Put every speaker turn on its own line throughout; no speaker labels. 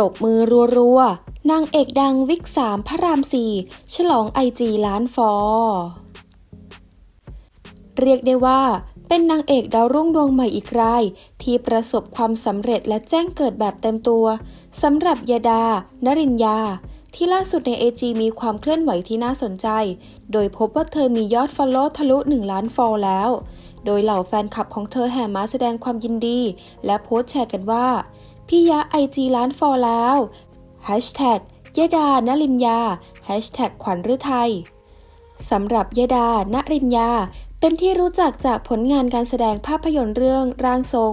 รบมือรัวๆ นางเอกดังวิกสามพระรามสี่ฉลองไอจีล้านฟอลเรียกได้ว่าเป็นนางเอกดาวรุ่งดวงใหม่อีกราย ที่ประสบความสำเร็จและแจ้งเกิดแบบเต็มตัวสำหรับยาดา นรินยา ที่ล่าสุดใน AG มีความเคลื่อนไหวที่น่าสนใจ โดยพบว่าเธอมียอดฟอลโล่ทะลุ 1 ล้านฟอลแล้ว โดยเหล่าแฟนคลับของเธอแห่มาแสดงความยินดี และโพสต์แชร์กันว่า พี่ยะไอจีล้านฟอลแล้ว Hashtag ยดานลินยา Hashtag ขวัญฤทัยสำหรับยดาณรินยา เป็นที่รู้จักจากผลงานการแสดงภาพยนตร์เรื่องร่างทรง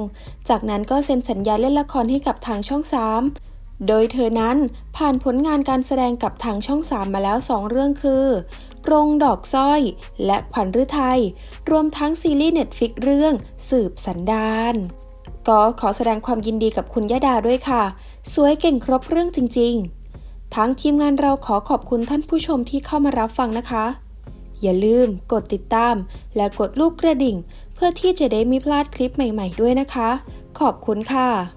จากนั้นก็เซ็นสัญญาเล่นละครให้กับทางช่อง3โดยเธอนั้นผ่านผลงานการแสดงกับทางช่อง3มาแล้ว2เรื่องคือกรงดอกสร้อย และขวัญฤทัยรวมทั้งซีรีส์เน็ตฟิกเรื่องสืบสันดาน ก็ขอแสดงความยินดีกับคุณยดาด้วยค่ะ สวยเก่งครบเรื่องจริง ๆ ทั้งทีมงานเราขอขอบคุณท่านผู้ชมที่เข้ามารับฟังนะคะ อย่าลืมกดติดตาม และกดลูกกระดิ่ง เพื่อที่จะได้ไม่พลาดคลิปใหม่ ๆ ด้วยนะคะ ขอบคุณค่ะ